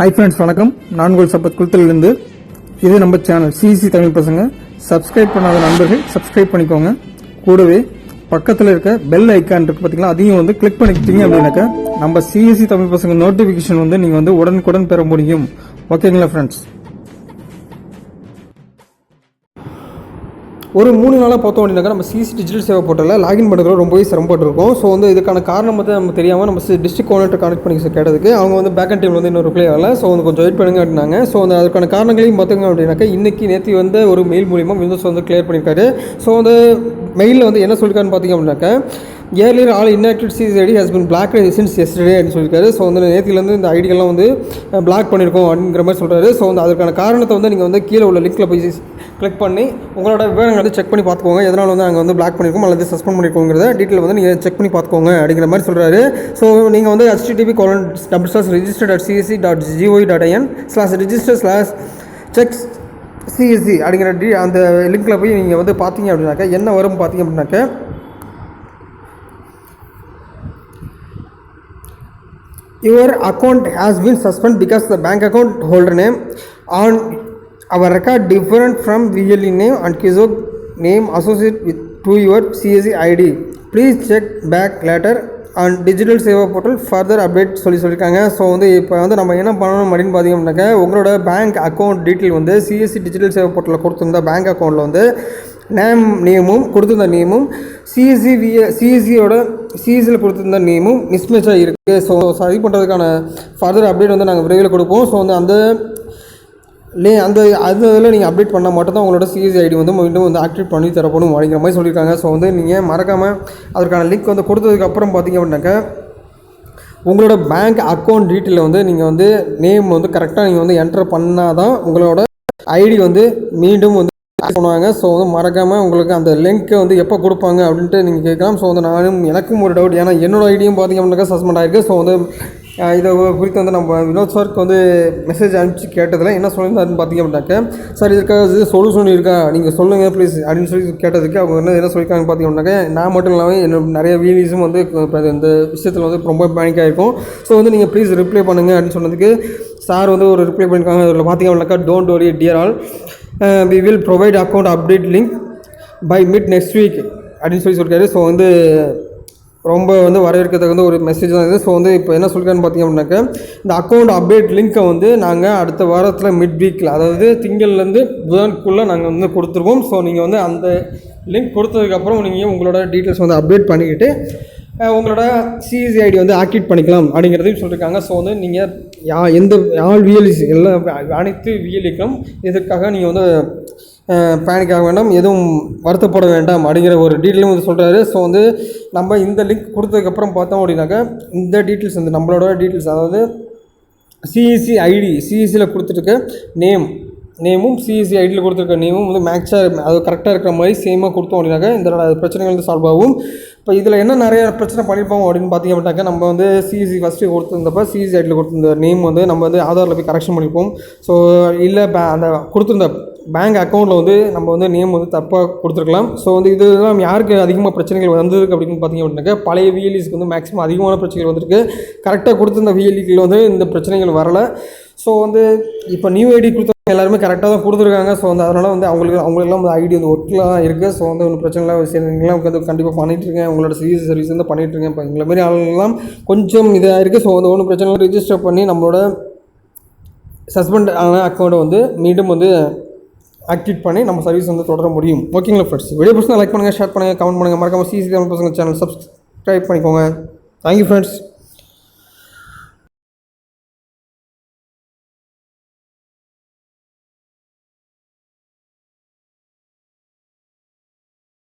Hi friends வணக்கம். நான் உங்கள் சப்பத் குளத்திலிருந்து இது நம்ம சேனல் சிசி தமிழ் பசங்க. சப்ஸ்கிரைப் பண்ணாத நண்பர்கள் சப்ஸ்கிரைப் பண்ணிக்கோங்க. கூடவே பக்கத்தில் இருக்க பெல் ஐக்கான் இருக்கு பார்த்தீங்களா அதையும் வந்து கிளிக் பண்ணிக்கிட்டீங்க அப்படின்னாக்கா நம்ம சிஎஸ்சி தமிழ் பசங்க நோட்டிஃபிகேஷன் வந்து நீங்கள் வந்து உடனுக்குடன் பெற முடியும். ஓகேங்களா ஃப்ரெண்ட்ஸ் ஒரு மூணு நாளாக பார்த்தோம் அப்படின்னாக்கா நம்ம சிசி டிஜிட்டல் சேவை போர்ட்டலில் லாகின் பண்ணுறதுல ரொம்பவே சிரமப்பட்டிருக்கோம். ஸோ வந்து இதுக்கான காரணம் வந்து நம்ம தெரியாமல் நம்ம டிஸ்ட்ரிக் கோஆர்டினேட்டர் கனெக்ட் பண்ணி கேட்டதுக்கு அவங்க வந்து பேக் அண்ட் டீம் வந்து இன்னும் ரிப்ளை ஆகல ஸோ வந்து கொஞ்சம் வெயிட் பண்ணுங்க அப்படின்னாங்க. ஸோ அந்த அதுக்கான காரணங்களையும் பார்த்துங்க அப்படின்னாக்கா இன்றைக்கி நேற்று வந்து ஒரு மெயில் மூலியமாக விண்டோஸ் வந்து கிளியர் பண்ணியிருக்காரு. ஸோ வந்து மெயிலில் வந்து என்ன சொல்லியிருக்காருன்னு பார்த்தீங்க அப்படின்னாக்கா earlier all inactive CSC ID has been block since yesterday அப்படின்னு சொல்லியிருக்காரு. ஸோ வந்து நேற்றுலேருந்து இந்த ஐடிகள்லாம் வந்து பிளாக் பண்ணியிருக்கோம் அப்படிங்கிற மாதிரி சொல்கிறாரு ஸோ வந்து அதுக்கான காரணத்தை வந்து நீங்கள் வந்து கீழே உள்ள லிங்க்கில் போய் கிளிக் பண்ணி உங்களோட விவரங்கள் வந்து செக் பண்ணி பார்த்துக்கோங்க. எதனால் வந்து அங்கே வந்து பிளாக் பண்ணியிருக்கோம் அல்லது சஸ்பெண்ட் பண்ணியிருக்கோங்கிறத டீட்டெயில் வந்து நீங்கள் செக் பண்ணி பார்த்துக்கோங்க அப்படிங்கிற மாதிரி சொல்கிறாரு ஸோ நீங்கள் வந்து HTTP colon double slash register dot CSC dot GOV dot IN slash register slash sex CSC அப்படிங்கிற டி அந்த லிங்க்கில் போய் நீங்கள் வந்து பார்த்தீங்க அப்படின்னாக்கா என்ன வரும் பார்த்தீங்க அப்படின்னாக்கா your account has been suspend because the bank account holder name on our record different from VLE name and Kizok name associated with to your CSE ID. Please check back later and digital Seva portal further update சொல்லி சொல்லியிருக்காங்க so வந்து இப்போ வந்து நம்ம என்ன பண்ணணும் அப்படின்னு பார்த்தீங்கன்னாக்கா உங்களோட பேங்க் அக்கௌண்ட் டீட்டெயில் வந்து சிஎஸ்சி டிஜிட்டல் சேவை போர்ட்டலில் கொடுத்துருந்த பேங்க் அக்கௌண்ட்டில் வந்து நேம் நேமும் கொடுத்துருந்த நேமும் சிஎஸ்சி விஏ சிஎஸ்சியோட சிஎஸ்சியில் கொடுத்துருந்த நேமும் மிஸ்மேட்சாக இருக்குது ஸோ சரி பண்ணுறதுக்கான ஃபர்தர் அப்டேட் வந்து நாங்கள் விரைவில் கொடுப்போம். ஸோ வந்து அந்த லே அந்த அது இதில் நீங்கள் அப்டேட் பண்ணால் மட்டும் தான் உங்களோட சிஎஸ்சி ஐடி வந்து மீண்டும் வந்து ஆக்டிவேட் பண்ணி தரப்படும் அப்படிங்கிற மாதிரி சொல்லியிருக்காங்க. ஸோ வந்து நீங்கள் மறக்காமல் அதற்கான லிங்க் வந்து கொடுத்ததுக்கப்புறம் பார்த்தீங்க அப்படின்னாக்கா உங்களோட பேங்க் அக்கௌண்ட் டீட்டெயிலில் வந்து நீங்கள் வந்து நேம் வந்து கரெக்டாக நீங்கள் வந்து என்டர் பண்ணால் தான் உங்களோட ஐடி வந்து மீண்டும் வந்து பண்ணுவாங்க. ஸோ வந்து மறக்காமல் உங்களுக்கு அந்த லிங்க்கை வந்து எப்போ கொடுப்பாங்க அப்படின்ட்டு நீங்கள் கேட்கலாம். ஸோ வந்து நானும் எனக்கும் ஒரு டவுட் ஏன்னா என்னோட ஐடியும் பார்த்தீங்க அப்படின்னாக்கா சஸ்பெண்ட் ஆகிருக்கு ஸோ வந்து இதை குறித்து வந்து நம்ம வினோத் சாருக்கு வந்து மெசேஜ் அனுப்பிச்சு கேட்டதில் என்ன சொல்லியிருந்தாருன்னு பார்த்தீங்க அப்படின்னாக்க சார் இதுக்காக சொல்யூஷன் இருக்கா? நீங்கள் சொல்லுங்கள் ப்ளீஸ் அப்படின்னு சொல்லி கேட்டதுக்கு அவங்க என்ன என்ன சொல்லியிருக்காங்க பார்த்தீங்க அப்படின்னாக்க நான் மட்டும் இல்லாமல் என்ன நிறைய வீடியோஸும் வந்து இந்த விஷயத்தில் வந்து ரொம்ப பேனிக் ஆகிருக்கும் ஸோ வந்து நீங்கள் ப்ளீஸ் ரிப்ளை பண்ணுங்கள் அப்படின்னு சொன்னதுக்கு சார் வந்து ஒரு ரிப்ளை பண்ணியிருக்காங்க. அதில் பார்த்தீங்க அப்படின்னாக்கா don't worry dear all we will provide account update link by mid next week அப்படின்னு சொல்லி சொல்லியிருக்காரு. ஸோ வந்து ரொம்ப வந்து வரவேற்கிறதுக்கு வந்து ஒரு மெசேஜ் தான் இது. ஸோ வந்து இப்போ என்ன சொல்கிறேன்னு பார்த்தீங்க அப்படின்னாக்கா இந்த அக்கௌண்ட் அப்டேட் லிங்க்கை வந்து நாங்கள் அடுத்த வாரத்தில் மிட் வீக்கில் அதாவது திங்கள்லேருந்து புதன்குள்ளே நாங்கள் வந்து கொடுத்துருவோம். ஸோ நீங்கள் வந்து அந்த லிங்க் கொடுத்ததுக்கப்புறம் நீங்கள் உங்களோட டீட்டெயில்ஸ் வந்து அப்டேட் பண்ணிக்கிட்டு உங்களோட சிஎஸ்சி ஐடி வந்து ஆக்டிவேட் பண்ணிக்கலாம் அப்படிங்கிறதையும் சொல்லியிருக்காங்க ஸோ வந்து நீங்கள் யா எந்த ஆல் விஎல்இசி எல்லா அனைத்து விஎல்இக்கும் இதற்காக நீங்கள் வந்து பேனிக் ஆக வேண்டாம். எதுவும் வருத்தப்பட வேண்டாம் அப்படிங்கிற ஒரு டீட்டெயிலும் வந்து சொல்கிறாரு ஸோ வந்து நம்ம இந்த லிங்க் கொடுத்ததுக்கப்புறம் பார்த்தோம் அப்படின்னாக்கா இந்த டீட்டெயில்ஸ் வந்து நம்மளோட டீட்டெயில்ஸ் அதாவது சிஇசி ஐடி சிஇசியில் கொடுத்துருக்க நேம் நேமும் சிஇசி ஐடியில் கொடுத்துருக்க நேமும் வந்து மேட்சாக அது கரெக்டாக இருக்கிற மாதிரி சேமாக கொடுத்தோம் அப்படின்னாக்கா இந்த பிரச்சனைகள் வந்து சால்வ் ஆகும். இப்போ இதில் என்ன நிறைய பிரச்சனை பண்ணியிருப்போம் அப்படின்னு பார்த்தீங்க அப்படின்னாக்கா நம்ம வந்து சிஇசி ஃபஸ்ட்டு கொடுத்துருந்தப்ப சிஇசி ஐடியில் கொடுத்துருந்த நேம் வந்து நம்ம வந்து ஆதாரில் போய் கரெக்ஷன் பண்ணியிருப்போம் ஸோ இல்லை அந்த கொடுத்துருந்த பேங்க் அக்கௌண்ட்டில் வந்து நம்ம வந்து நேம் வந்து தப்பாக கொடுத்துருக்கலாம். ஸோ வந்து இதெல்லாம் யாருக்கு அதிகமாக பிரச்சனைகள் வந்ததுக்கு அப்படின்னு பார்த்தீங்க அப்படின்னாக்கா பழைய விஎல்இஸ்க்கு வந்து மேக்ஸிமம் அதிகமான பிரச்சனைகள் வந்திருக்கு. கரெக்டாக கொடுத்துருந்த விஎல்இக்கில் வந்து இந்த பிரச்சனைகள் வரலை. ஸோ வந்து இப்போ நியூ ஐடி கொடுத்த எல்லாருமே கரெக்டாக தான் கொடுத்துருக்காங்க. ஸோ வந்து அதனால் வந்து அவங்களுக்கு அவங்களுக்குலாம் வந்து ஐடி வந்து ஒர்க்கில் தான் இருக்குது ஸோ வந்து ஒன்றும் பிரச்சனை இல்லை வந்து கண்டிப்பாக பண்ணிட்டு உங்களோட சிஎஸ் சர்வீஸ் வந்து பண்ணிட்டு இப்போ எங்களை மாதிரி ஆளுங்கெல்லாம் கொஞ்சம் இதாக இருக்குது ஸோ வந்து ஒன்றும் பிரச்சனை இல்லை. ரிஜிஸ்டர் பண்ணி நம்மளோட சஸ்பெண்ட் ஆன அக்கௌண்ட்டை வந்து மீண்டும் வந்து ஆக்டிவேட் பண்ணி நம்ம சர்வீஸ் வந்து தொடர முடியும். ஓகேங்களா ஃப்ரெண்ட்ஸ் வீடியோ பிரச்சனை லைக் பண்ணுங்கள் ஷேர் பண்ணுங்கள் கமெண்ட் பண்ணுங்கள் மறக்காமல் சிசி பசங்க சேனல் சப்ஸ்கிரைப் பண்ணிக்கோங்க. Thank you friends